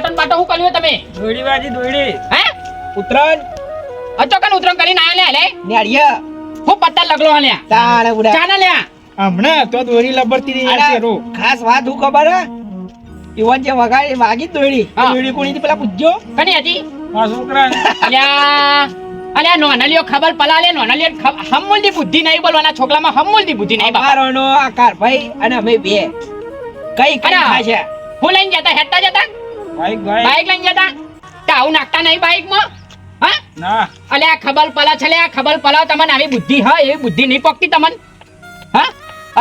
પાટો ને પાટો હું કર્યું તમે? દોયડી વાજી દોડી હે? ઉત્તરાયણ? અચોકન ઉતરણ કરીને આયા લે લે. નેડિયા હું પત્તા લગલો હાલ્યા તાણે ઉડા. ચાના લે હમણાં તો દોરી લબડતી રહી છે રો. ખાસ વાત હું ખબર હે? ઈવન જે વગાડી વાગી દોડી દોડી હા. કોણી થી પેલા પૂછજો? કની હતી? આ છોકરા અલ્યા અલ્યા નોનલિયો ખબર પલા લે નોનલિયો ખબ- હમુલની બુદ્ધિ નહીં બોલવાના છોકરામાં હમુલની બુદ્ધિ નહીં બાપા. અમારોનો આકાર ભાઈ અને અમે બે. કઈ કઈ ખાશે હું લઈને જતા હેડતા જતા? બાઈક ભાઈ બાઈક લઈને જતા? તાવ નાખતા નહીં બાઈકમાં? હા? ના. અલ્યા ખબર પલા છે આ ખબર પલા તમને આવી બુદ્ધિ હોય એવી બુદ્ધિ નહીં પકતી તમને? હા?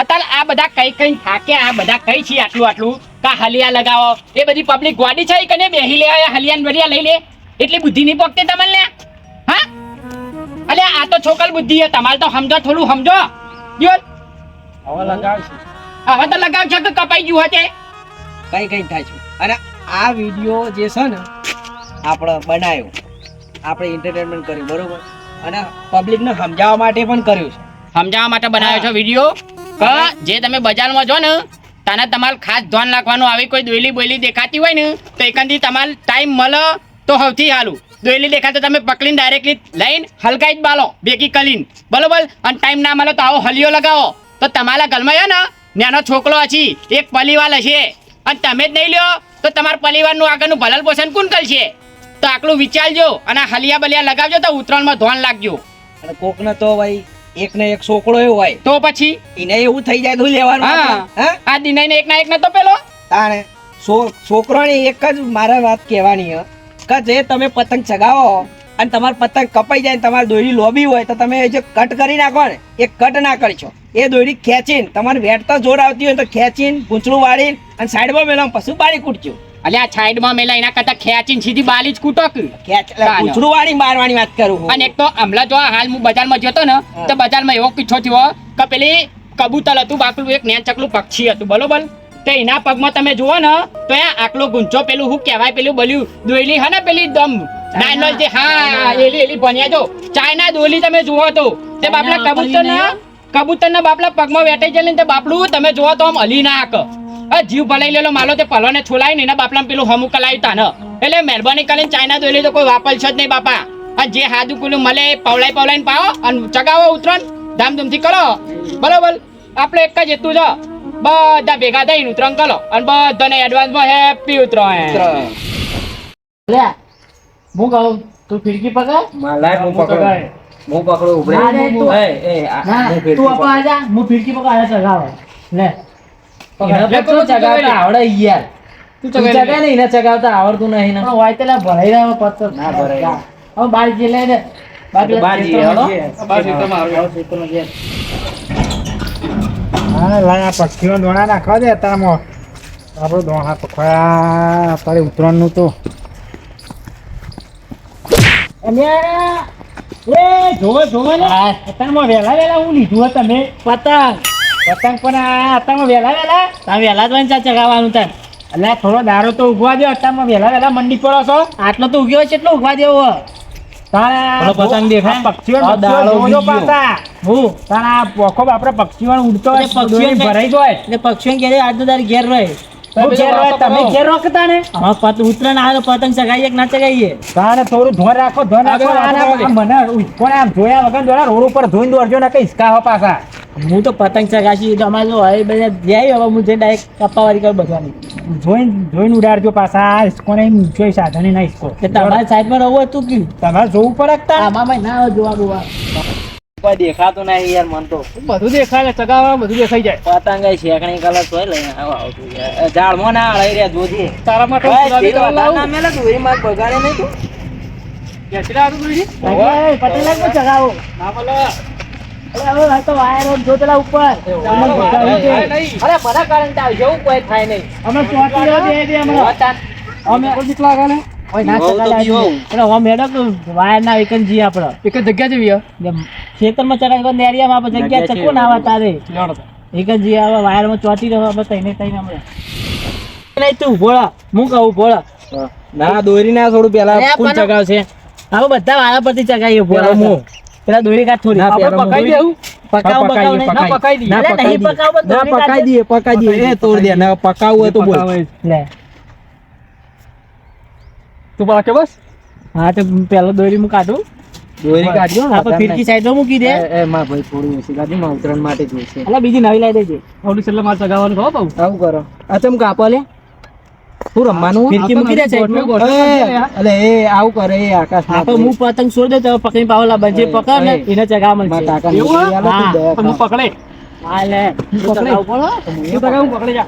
અત્યારે આ બધા કઈ કઈ થાકે આ બધા કઈ છે આટલું આટલું? કા હલિયા લગાવો? એ બધી પબ્લિક ગોડી છે કને બેહી લે હલિયાન બરિયા લઈ લે. એટલી બુદ્ધિ નહીં પકતી તમને? લે હા? અલ્યા આ તો છોકલ બુદ્ધિ છે તમારે તો સમજો થોડું સમજો. જો હવે લગાવશે. હવે તો લગાવ છો કે કપાઈ ગયું હશે. કઈ કઈ થાય છે. અને આ વીડિયો જે છે ને, આપણે બનાવ્યો આપણે એન્ટરટેનમેન્ટ કર્યું, બરોબર? અને પબ્લિકને સમજાવવા માટે પણ કર્યું છે. સમજાવવા માટે બનાવ્યો છો વીડિયો કે જે તમે બજારમાં જો ને, તને તમારે ખાસ ધ્યાન રાખવાનું, આવી કોઈ દોયલી બોયલી દેખાતી હોય ને, તો એકાંતી તમારે ટાઈમ મળે તો સૌથી સારું. દોયલી દેખાતો તમે પકડીને ડાયરેક્ટલી લઈને હલકાઈ જ બાલો, ભેગી કરીને. બરોબર? અને ટાઈમ ના મળે તો આવો હલિયો લગાવો. તો તમારા ઘરમાં છે ને, નાનો છોકરો હશે એક પલીવાલ હશે. અને તમે જ નહીં લ્યો તો તમારા પરિવારનું આગળનું ભલન પોષણ કોણ કરશે? તો આટલું વિચારજો અને હલિયા બલિયા લગાવજો તો ઉત્તરાયણમાં ધોન લાગજો. અને કોકને તો ભાઈ એક ને એક છોકરો એવો હોય. તો પછી? એને એવું થઈ જાય તો લેવાનું હા. આ હા? આ દિનાઈને એક ના એક ના તો પેલો? તાણે છોકરો ને એક જ મારે વાત કહેવાની હે. કે જે તમે પતંગ ચગાવો અને તમારે પતંગ કપાઈ જાય તમારે તમારી દોરી લોબી હોય તો તમે જે કટ કરી નાખો ને એ કટ ના કરશો એ દોરી ખેંચીને તમારે વેટતા જોર આવતી હોય તો ખેંચીને પૂંછડું વાળીને અને સાઈડમાં મેળો પછી બાળી કૂટજો. અલ્યા સાઈડમાં મેલા એના કરતા ખેંચીને સીધી બાલી જ કૂટો પૂંછડું વાળી મારવાની વાત કરું અને એક તો હમણાં જો હાલ હું બજારમાં જતો ને તો બજારમાં એવો પીછો થયો કે પેલી કબૂતર હતું બાકલું એક નેન ચકલું પક્ષી હતું બરોબર? તો એના પગમાં તમે જુઓ ને તો એ આકલો ગુંચો પેલું શું કહેવાય? પેલું બલ્યું દોયલી હે ને પેલી દમ? નાઇનોલ જે હા એલી એલી ભણ્યા જો. ચાઇના દોયલી તમે જુઓ તો. તે બાપલા કબૂતર ના કબૂતર ના બાપલા પગમાં વેટાઈ જાય ને બાપલું તમે જોવા તો આમ હલી ના હાક આ જીવ ભલાઈ લેલો માલો તે પલોને છોલાય ને એના બાપલા પેલું હમું કલાયું તા ને. એટલે મહેરબાની કરીને ચાઇના દોઈ તો કોઈ વાપરશે જ નહીં બાપા. આ જે હાદુ કુલું મળે એ પવલાઈ પવલાઈને પાવો અને ચગાવો ઉતરણ ધામધૂમથી કરો. બરોબર? આપણે એક જ એટલું છે. બધા ભેગા થઈને ઉતરણ કરો અને બધાને એડવાન્સમાં હેપી ઉતરો હું કહું તું ફિરકી પકડ? લાય, હું પકડું. હું પકડો ઉભરે. એ, એ, તું. આપા આજા હું ફિરકી પકડ આજા ચગાવે. લે. એને તો ચગાવતા આવડે યાર. તું ચગાવી ને એને ચગાવતા આવડતું નહીં ને. હોય તેલા ભરાઈ રહ્યો પત્તો ના ભરાઈ હવે બાર જે લઈને બાર બાર. હા લાયા પક્ષીઓ દોણા નાખવા દે અત્યારમાં આપણો દોણા પકવાયા અત્યારે ઉત્તરાયણનું તો. એ જોવો જોવો ને. અત્યારમાં વહેલા વહેલા હું લીધું તમે. પતંગ. પતંગ પણ આ અત્યારમાં વહેલા વહેલા. તમે વહેલા જ વાંચા ચગાવવાનું તાર. એટલે થોડો દારો તો ઉગવા દો અત્યારમાં વહેલા વહેલા મંડી પડો છો. આટલો તો ઉગ્યો છે એટલો ઉગવા દેવો? પક્ષીઓ પક્ષીઓ ઘેર રહે, તમે ઘેર રોકતા ને? હા. પત ઉતરાણ આવે પતંગ ચગાવીએ કે ના ચગાવીએ? તારે થોડું ધોન રાખો ધોન રાખો આગળ આના- આગળ. આ મને કોને આમ જોયા વગર દોડા રોડ ઉપર ધોઈને દોડજો ને કઈ હિસકા હો પાછા. હું તો પતંગ ચગાશી તો અમારે જો હવે બધા જાય હવે હું જઈને ડાયરેક્ટ કપાવાળી કરું બધાની. જોઈને જોઈને ઉડાડજો પાછા કોને જોઈ સાધને ના હિસકો તમારી સાઈડમાં રહું હતું કે? તમારે જોવું પડે આમાં ના જોવા જોવા કોઈ દેખાતું નહીં યાર મન તો. બધું દેખાય ચગાવા બધું દેખાઈ જાય. પતંગ શેકણી કલર તો લઈને આવો આવતું ઝાડમાં ના અડાઈ રહ્યા જોજે તારા માટે. મેલે દોરી માર બગાડે નહીં તું? કેટલા આવું દોરી? પતંગ લાગમાં ચગાવો? ના બોલો. તો વાયર જો પેલા ઉપર. અરે બધા કારણ આવશે એવું કોઈ થાય નહીં. અમે ચોટી બે બે અમે. અમે કેટલા આગળ ઓય ના વાયર ના એક જ આપણે એક જગ્યા જેવી હે. ખેતરમાં ચગાવી નેરિયામાં આપણે જગ્યા ચકો ના આવે તારે. એક જ આવે વાયરમાં ચોટી રહ્યો આપણે તઈને તઈને હમણાં નહીં તું ભોળા. હું કહું ભોળા. ના દોરી ના થોડું પેલા કોણ ચગાવશે. આપણે બધા વાળા પરથી ચગાવીએ ભોળા મું. પેલા દોરી કાઢ થોડી. આપણે. પકાઈ દેવું? પકાવ હા, પકાવ. ના, પકાઈ પકાવ, દઈએ. ના, પકાઈ દઈએ પકાઈ દઈએ. તોડ દે ના પકાવવું હોય તો બોલ. લે. તું પાકે બસ? હા તો પેલો દોરી હું કાઢું. દોરી કાઢજો હા તો ફિરકી સાઈડમાં મૂકી દે. એ માં ભાઈ થોડું ઓછી કાઢી માં ઉતરણ માટે જોઈશે એટલે બીજી નવી લાવી દેજે. થોડું છેલ્લે મારે સગાવાનું ખબર પાઉં આવું કરો. આ ચમ કાપો લે. શું રમવાનું? ફિરકી મૂકી દે સાઈડમાં એ, અલે એ આવું કરે એ આકાશ હા તો હું પતંગ છોડ દે તો પકડી પાવલા બંજે પકડ ને એને ચગા મળશે. એવું હા, હું પકડે. હા લે. હું પકડે. જા હું પકડે જા.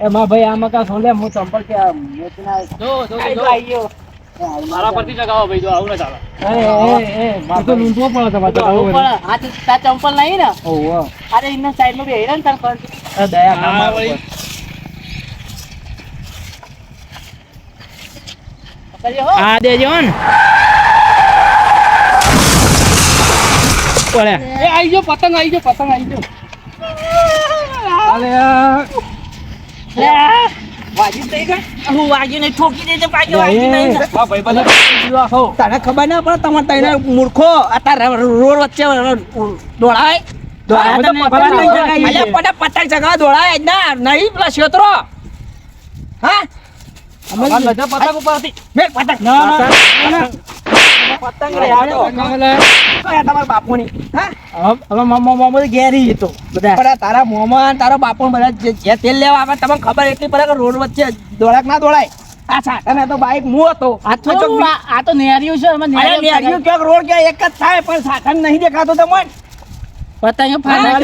એમાં ભાઈ આમાં કા સોલે હું ચંપલ કે જો જો જો. મારા પરથી ચગાવો ભાઈ જો આવું ના ચાલે. એ, એ, એ, એ, તો લૂંટવો પડે તમારે તો આવું પડે. આ તો તાર ચંપલ નહીં ને? ઓહો અરે એના સાઈડમાં બેહી રહે ને તાર પર દયા હા, ના વળી. આ દેજો ને. એ આવી ગયો પતંગ આઈ જો પતંગ આઈ જો તને ખબર ના પડે તમારે તને મૂર્ખો અત્યારે રોડ વચ્ચે દોડાય. પતંગ ચગાવી દોડાય જ ના નહીં પેલા ક્ષેત્રો હા? પતંગ ઉપર હતી પતંગ ના, ના, ના. પતંગ તમારા બાપુની હા? હવે હવે મામા મામા તો ઘેરી જતો બધા. પણ તારા મોમાં તારા બાપુ બધા જે- જે તેલ લેવા આવે તમને ખબર એટલી પડે કે રોડ વચ્ચે દોડાક ના દોડાય? આ સાધન તો બાઈક હું હતો. આ તો આ આ તો નેરિયું છે નેરિયું નેરિયું ક્યાંક રોડ ક્યાં એક જ થાય પણ સાધન નહીં દેખાતો તમને. પતંગ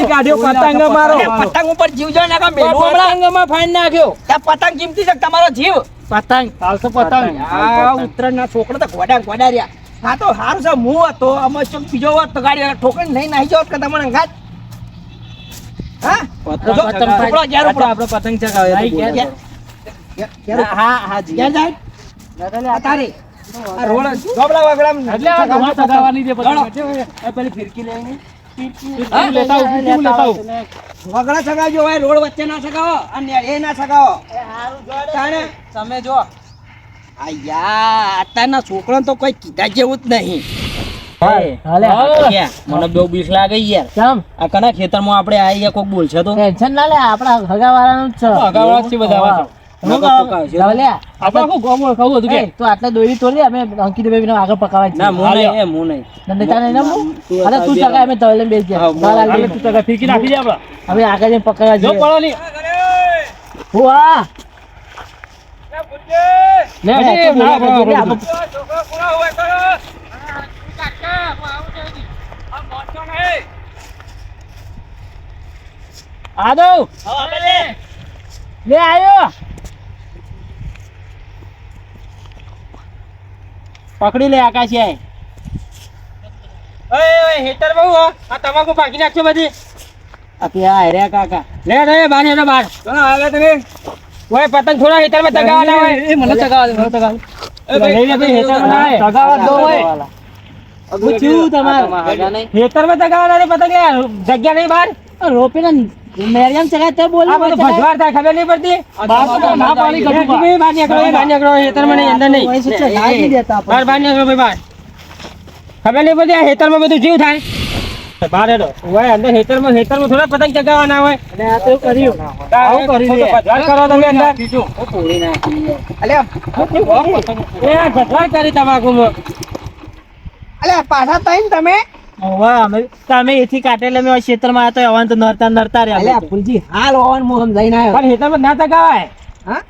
કાઢ્યો પતંગ મારો. પતંગ. ઉપર જીવ જો નાખો મેલું હમણાં ફાડી નાખ્યો. પતંગ કિંમતી છે તમારો જીવ? પતંગ. ચાલતો પતંગ. આ ઉત્તરાયણ ના છોકરા તો ગોડા ગોડા રહ્યા. હા તો સારું છે હું હતો અમે ચોક બીજો હોત તો ગાડી વાળા નહીં નાહી જાવ કે તમને અંગાત હા? જો, ઉપડો, ઘેર ઉપડો. આપણે પતંગ ચગાવે ઉપડો. હા હા જી. ઘેર જાય? આ તારી. રોડ ગોબડા વાગડા એટલે આ ધોવા ચગાવવાની છે પતંગ પેલી ફિરકી આવું. વગડા સગાવજો રોડ વચ્ચે ના સગાવો અને એ ના સગાવો તમે જો આયા અત્યારના છોકરાને તો કોઈ કીધા જેવું જ નહીં. મને બહુ બીક લાગે યાર. કેમ? આ કના ખેતરમાં આપણે આવીએ કોક બોલશે તો? ટેન્શન ના લે આપણા હગાવાળાનું જ છે. હગાવાળા છે બધા અમે હું કશું કહું? કહે છે? લાવ લે. આપણે આખું ગોળ ખાવું હતું કે? એ, તું આટલા દોરી તોડી અમે અંકિતભાઈને આગળ હવે પકડવા આદો લે આયો. પકડી લે આકાશી હેતર બહુ આ તમાકુ પાકી નાખશો બધી. આ કાકા. લે રે હેડો બાર. ચલો આવે તમે. ઓય પતંગ થોડા હેતરમાં ચગાવવાના હોય. એ મને ચગાવા દે મને ચગાવા એ ભાઈ, લઈ લે ભાઈ, હેઠળ ના હોય. ચગાવવા દો હોય. હું થયું હેતર હેતરમાં ચગાવવાના રે પતંગ યાર જગ્યા નહીં બાર રોપીને મેરિયમ ચલા તે બોલ આ બધું ભજવાર થાય ખબર નહીં પડતી. બહાર તો ના એ કશું તમે બહાર નીકળો બહાર નીકળો હેતરમાં નહીં અંદર નહીં. બહાર બહાર નીકળો ભાઈ બહાર. ખબર નહીં પડતી આ હેતરમાં બધું જીવ થાય. બહાર હેડો. ઓય અંદર હેતરમાં હેતરમાં થોડા પતંગ ચગાવવાના હોય. અને આ તો કર્યું. આવું કર્યું છે. ભજવાર કરો તમે અંદર. અલ્યા એ આ ભજવાર કરી તમાકુમાં. અલ્યા પાછા તઈને તમે? વાહ અમે તમે એથી કાટેલે મેં ક્ષેત્રમાં આવ્યા અવાન તો નરતા નરતા રહ્યા. અલ્યા ફૂલજી હાલ ઓવન મો સમજાઈને આવ્યો. પણ હેતરમાં ના ચગાવાય. હા?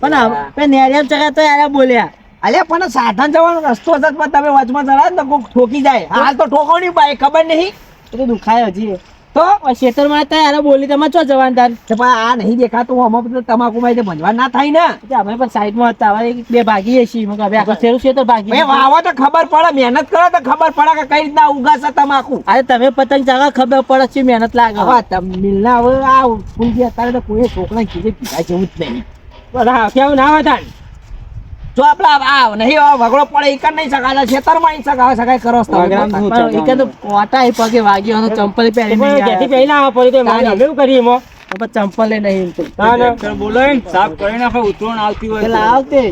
પણ નેરિયમ ચગાય યાર બોલ્યા. અલ્યા પણ સાધન જવાનો રસ્તો હતો પણ તમે વચમાં ચડાવો ને કોક ઠોકી જાય. હાલ તો ઠોકવણી પાય ખબર નહીં? તો દુખાય હજી. તો ખેતરમાં હતા યાર બોલી તમે ચો જવાન તાર? પણ આ નહીં દેખાતું અમે બધું તમાકુ માં ભંજવા ના થાય ને. અમે પણ સાઈડમાં હતા હવે બે ભાગીએ છીએ. મેં કહ્યું હવે આખું શેરું છે તો ભાગી વાવો તો ખબર પડે મહેનત કરો તો ખબર પડે કે કઈ રીતના ઉગાશે તમાકુ. અરે તમે પતંગ ચાગા ખબર પડે છે મહેનત લાગે. હા તમે મિલના હવે આ ફૂલ ગયા અત્યારે તો કોઈ છોકરા કીધે પીધા જેવું જ નહીં. બધા કેવું ના હોય તાન જો આપડા આ નહીં વગડો પડે એક નહીં સગાવે ખેતરમાં ઈ સગાવે સગાઈ કરો છો તમે. પણ ઈ કે તો કોટા એ પગે વાગ્યો અને ચંપલ પહેરી નહીં પણ પહેલા આવવા પડ્યું તો મારે હવે કરીએ એમાં? ચંપલે નહીં તો. ના, ના. બોલો સાફ કરી નાખો, ઉતરોણ આવતી હોય તો.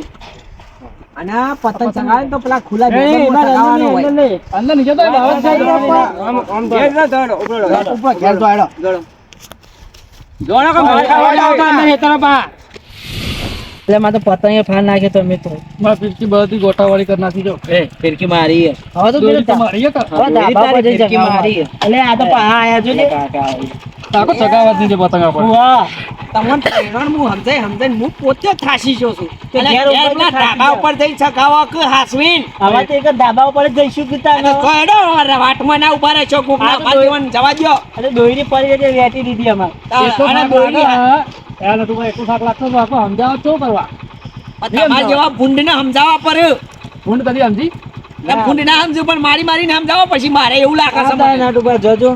અને પતંગ સગાવે તો પેલા ખુલ્લા નહીં, અંદર હોય. અંદર નીચે તો દાવત થાય તો પણ. આમ, આમ ઉપર ઘેર તો આડો. જોણો કે મારે ખાવા જાવ તો અંદર હેતરો પા. એટલે મારે તો પતંગ ફાડ નાખ્યો તો મિત્રો મારે ફિરકી બધી ગોટાવાળી કરી નાખી જો. ફિરકી મારી હવે તો દોરી મારી હે કે? હવે ધાબા પર જઈ ફિરકી. મારી. એટલે આ તો પા આયા જોજે. તાકો સગાવતની જે પતંગ આપણે. વાહ. તમને પ્રેરણ હું સમજાય સમજાય હું પોતે થાસી જો છું કે ઘેર ઉપર પેલા ધાબા ઉપર જઈ સગાવો કે હાસવીન હવે તો એક જ ધાબા ઉપર જઈશું અને તો હેડો વાટમાં ના ઊભા રહેશો કોક ના તો દેવાનું જવા દ્યો અને દોયડી પડી વેટી દીધી અમાર અને થાક હા. યાર, તું ભાઈ એટલો લાગતો તો આખો સમજાવો તો શું કરવા? તમારા જેવા ભૂંડને સમજાવવા પર ભૂંડ કદી સમજી? ભૂંડ ના સમજ્યું પણ મારી મારીને સમજાવો પછી મારે એવું લાગે છે મને. નાટુ જજો જોજો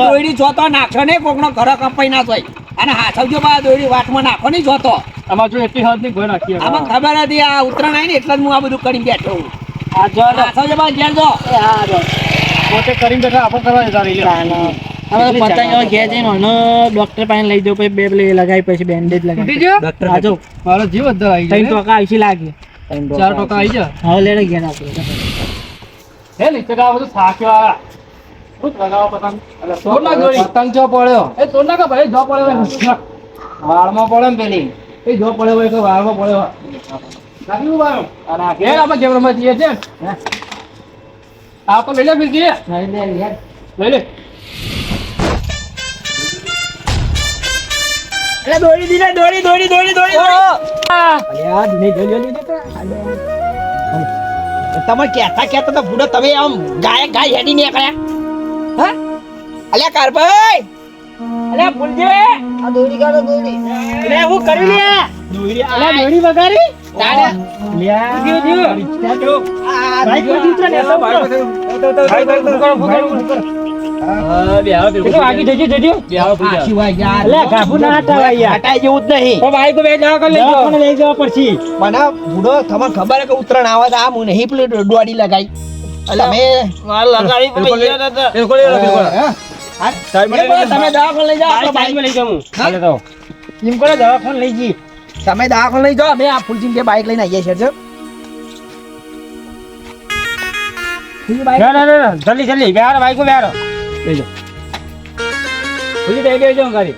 દોયડી છો તો નાખો ને કોકનો ઘર કપાઈ ના થાય અને હાથવજો બા દોયડી વાટમાં નાખો નહીં જોતો આમાં જો એટલી હદ નહીં, કોઈ નાખી આમાં ખબર હતી આ ઉત્તરાયણ આવી ને એટલે જ હું આ બધું કરીને બેઠો છું આ જો લો. હાથવજો બા ઘેર જો હા જો પોતે કરીને બેઠા, આપણે કરવા જતા રહીએ. હવે પતંગ હવે ઘેર જઈને આનો ડોક્ટર પાસે લઈ જાઉં પછી બે પેલી લગાવી પછી બેન્ડેજ લગાવી ગયો? આ જો મારો જીવ અદ્ધર આવી ત્રણ ગયો. ટકા લાગે ચાર ટકા આવી જાય. હવે લેડે ઘેર આપણે હે નીચે બધું થાક્યો આ. શું લગાવો પતંગ? તોડ નાખ એ તોડ નાખ ભાઈ, જો પડ્યો વાળમાં પડે ને પેલી. એ જો પડ્યો હોય તો વાળમાં પડ્યો. વાળો? આપણે કેમ રમવા જઈએ છીએ? આ તો લઈ લે ફીરકી. લઈ લે. એટલે દોડી દીને દોડી દોડી દોડી દોડી તમે કહેતા કહેતા તો ભૂડો તમે આમ ગાય ગાય હેડી નીકળ્યા હા અલ્યા કારભાઈ અલ્યા ભૂલજે આ દોડી કાઢો દોડી અરે હું કરી લે દોડી અલા દોડી વગાડી તાણે ભાઈ કોઈ ઉતરે ને તો ભાઈ. અલે ગાભુ ના જ તો ભાઈ બે જણા કરી ઉત્તરાયણ આવે આ હું નહીં પેલી દોડી લગાઈ. એટલે મેં બિલકુલ લઈ- બિલકુલ લઈ લો, બિલકુલ. હા? સાઈડમાં એ બોલો, તમે દવાખાન લઈ જાઓ અમે આ ફૂલજી બાઈક લઈને આવીએ છીએ. જલ્દી જલ્દી. બેહારો બાઈકો બેહાડો. લઈ જાઓ. ભૂલી થઈ ગઈ છે ગાડી.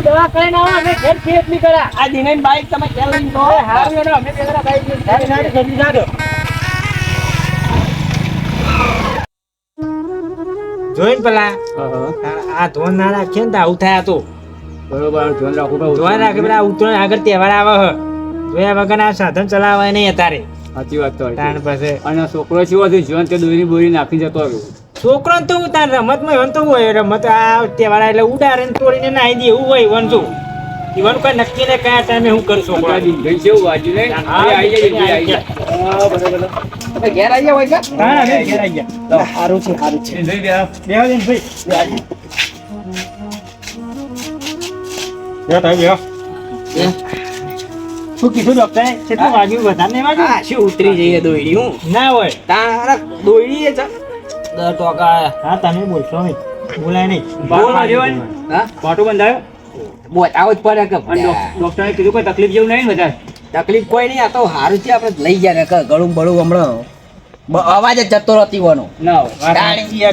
દવા અમે ઘેર ખેતની કરા. આ દિનેશ બાઈક તમે લઈને અમે પેલા બાઈક લઈને. સારી, સારી, જલ્દી જાજો. જોઈને પેલા. હા, હા. આ- ધોન ના રાખીએ ને આવું થાય તો. બરોબર ધ્યાન રાખવું. ધોન રાખે પેલા ઉત્તરાયણ આગળ તહેવાર આવે હ. જોયા વગર આ સાધન ચલાવાય નહીં અત્યારે. સાચી વાત તો તાણ પાસે. અને છોકરો શું જીવન તે દોરી બોરી નાખી જતો આવ્યો છોકરો તો હું તાર રમતમાં એવન તો હોય રમત આ તહેવાર એટલે ઉડારે ને તોડીને નાહી દે એવું હોય વનજો જીવન ઈવન કોઈ નક્કી ને કયા ટાઈમે હું કરું છોકરો દિનભાઈ જેવું વાજી ને આઈ જાય, દિનભાઈ આઈ જાય. તમે ઘેર આવી હોય કે? હા અમે ઘેર આઈ ગયા. સારું છે સારું છે. દિનભાઈ બેહાડો. બે બેન ભાઈ. બેહો. તમે બેહો. શું કીધું ડોક્ટરે કેટલું વાગ્યું? વધારે નહીં વાગ્યું? આ શું ઉતરી જઈએ દોયડી હું? ના હોય. તારા દોયડી એ છે દર ટોકા હા તમે બોલશો નહીં. બોલાય નહીં. હોય ને? હા? બાટો બંધાયો? બોલાવો જ પડે કે. ડોક્ટરે કીધું કોઈ તકલીફ જેવું નહીં વધારે? તકલીફ કોઈ નહીં આ તો સારું છે આપણે લઈ જાય કે ગળું બળું હમણાં. અવાજ જ જતો રહેતી વાનો ના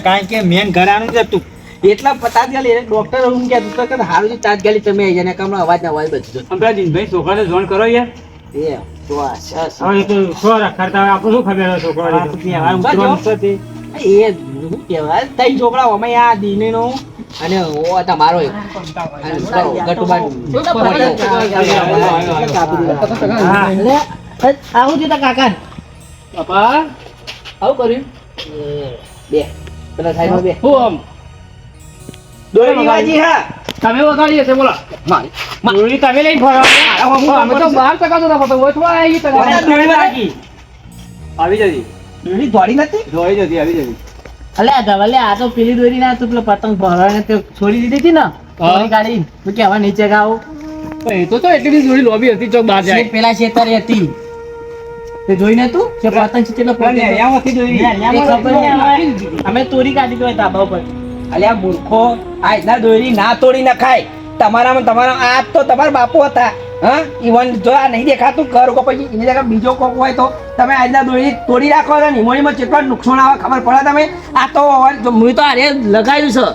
કારણ કે મેન ઘરાનું જ હતું. એટલા તાત્કાલિક ડોક્ટર હું કે તું કે સારું છે તાત્કાલિક તમે આવી જાય ને અવાજ ના અવાજ બધું અંબાજી ભાઈ છોકરાને જોણ કરો યાર એ તો આ આપણું શું ખબર. એ કહેવાય છોકરા અમે આ અને ઓ તમારો આવું કાકા. બાપા. આવું કર્યું? બે. પેલા સાઈડમાં બે. હું આમ? દોરી વાજી હા. તમે વગાડી હશે બોલો. દોરી તમે લઈને ફરો અમે તો બાર ટકા તો ઓછવા આવી ટકા દોરી લાગી આવી જતી દોરી દોડી નથી? જોઈ જતી આવી જતી અલ્યા ધવલે આ તો પેલી દોરી ના તું પેલો પતંગ ભરવાને તે છોડી દીધી હતી ને? દોરી કાઢી. તું કેવા નીચે ગાવ એ તો તો એટલી બધી જોડી લોબી હતી ચોક બહાર જાય. પેલા શેતરે હતી. તે જોઈને તું? કે પતંગ છે કેટલો દોરી. હવે. અમે તોરી કાઢી તો ધાબા ઉપર. અલ્યા મૂર્ખો આ રીતના દોરી ના તોડી નખાય. તમારામાં તમારા આ તો તમારા બાપુ હતા. હા? ઈવન જો આ નહીં દેખાતું ઘર કો પછી એની જગ્યા બીજો કોક હોય તો તમે આજના દોરી તોડી રાખો છો નિમોણીમાં કેટલો નુકસાન આવે ખબર પડે તમે? આ તો હવે તો આરે લગાવ્યું છે.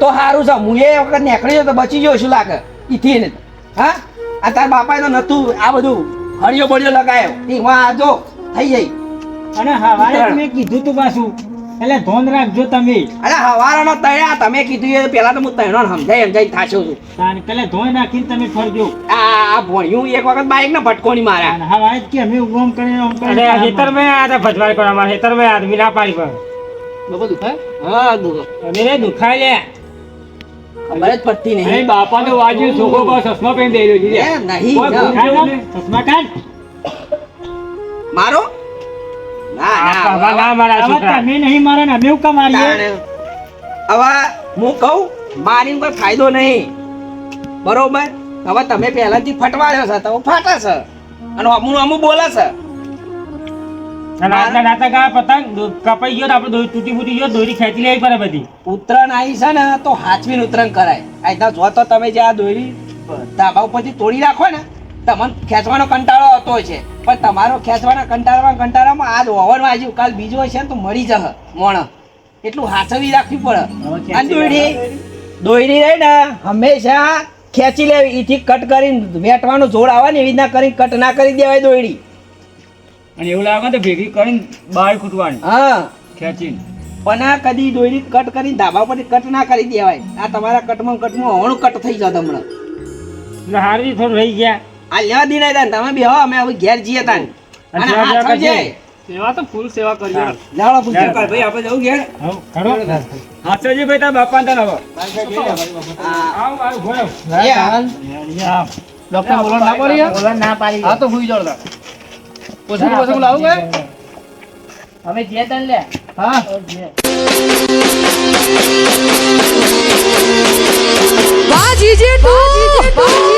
તો સારું છે હું એ વખત નીકળી તો બચી ગયો શું લાગે? ઈથી ને હા? આ તારા બાપાએ તો નતું આ બધું હળિયો બળિયો લગાવ્યો એમાં આ જો થઈ જાય અને હવારે મેં કીધું તું પાછું એટલે ધોન રાખજો તમે. અરે હવારાનો તળ્યા તમે કીધું એ પેલા તો હું તૈણો સમજાય સમજાય થાશો છું. તાન પેલે ધોઈ નાખીને તમે ફરજો. આ આ ભણ્યું એક વખત બાઈક ને ભટકોણી માર્યા હા હવારે જ કે અમે ઉગમ કરીને ઓમ કરીને મે આ તો ભજવાડ કરવા હેતર મે આદમી ના પાડી પર. બાપા દુખાય? હા દુઃખ અમે ને દુખાય લે. ખબર જ પડતી નહીં. બાપા તો વાગ્યું છોકરો પાસે ચશ્મા પહેરી દઈ રહ્યો છે નહીં ચશ્મા કાઢ. મારો? ના ના મારા હવે છોકરા. તમે નહીં મારે ને અમે કેમ મારીએ હવે હું કહું મારીને કોઈ ફાયદો નહીં. બરોબર? હવે તમે પહેલાથી ફટવાડ્યો છે તો ફાટે છે. અને અમુક અમુક બોલે છે. આજના પતંગ કપાઈ ગયો આપણે દોરી તૂટી ફૂટી ગયો દોરી ખેંચી લેવી પડે બધી. ઉત્તરાયણ આવી છે ને તો હાચવીને ઉત્તરાયણ કરાય. આ રીતના જો તો તમે જે આ દોરી ધાબા ઉપરથી તોડી રાખો ને તમને ખેંચવાનો કંટાળો આવતો છે. પણ તમારો ખેંચવાના કંટાળામાં કંટાળામાં આજ ઓવર વાજ્યું કાલ બીજો હશે ને તો મરી જશે. મોણ. એટલું હાચવી રાખવી પડે. અને દોયડી? દોરી રહી ને હંમેશા ખેંચી લેવી. એથી કટ કરીને વેટવાનું જોડ આવે ને એવી રીતના કરીને કટ ના કરી દેવાય દોયડી. અને એવું લાગે તો ભેગી કરીને બહાર કૂટવાની હા. ખેંચીને. પણ આ કદી દોયડી કટ કરીને ધાબા પરથી કટ ના કરી દેવાય. આ તમારા કટમાં કટમાં હણું કટ થઈ જતો હમણાં. હારી થોડું રહી ગયા. આ લેવા દી નહીં તમે બેહો અમે હવે ઘેર જઈએ તાન. અને હાથ સમજે. સેવા તો ફૂલ સેવા કરી હા. ફૂલ સેવા ભાઈ આપણે જવું ઘેર? હવ, ખરો. હાથોજી ભાઈ તા બાપા તા હવે. આવ આવ ઘોડો એ હા. ડોક્ટર બોલવા ના પડી યાર? ના પાડી હા. તો હુઈ જડતા પછી પછી લાવું કે અમે જે તન લે. હા. વાહ જીજે તું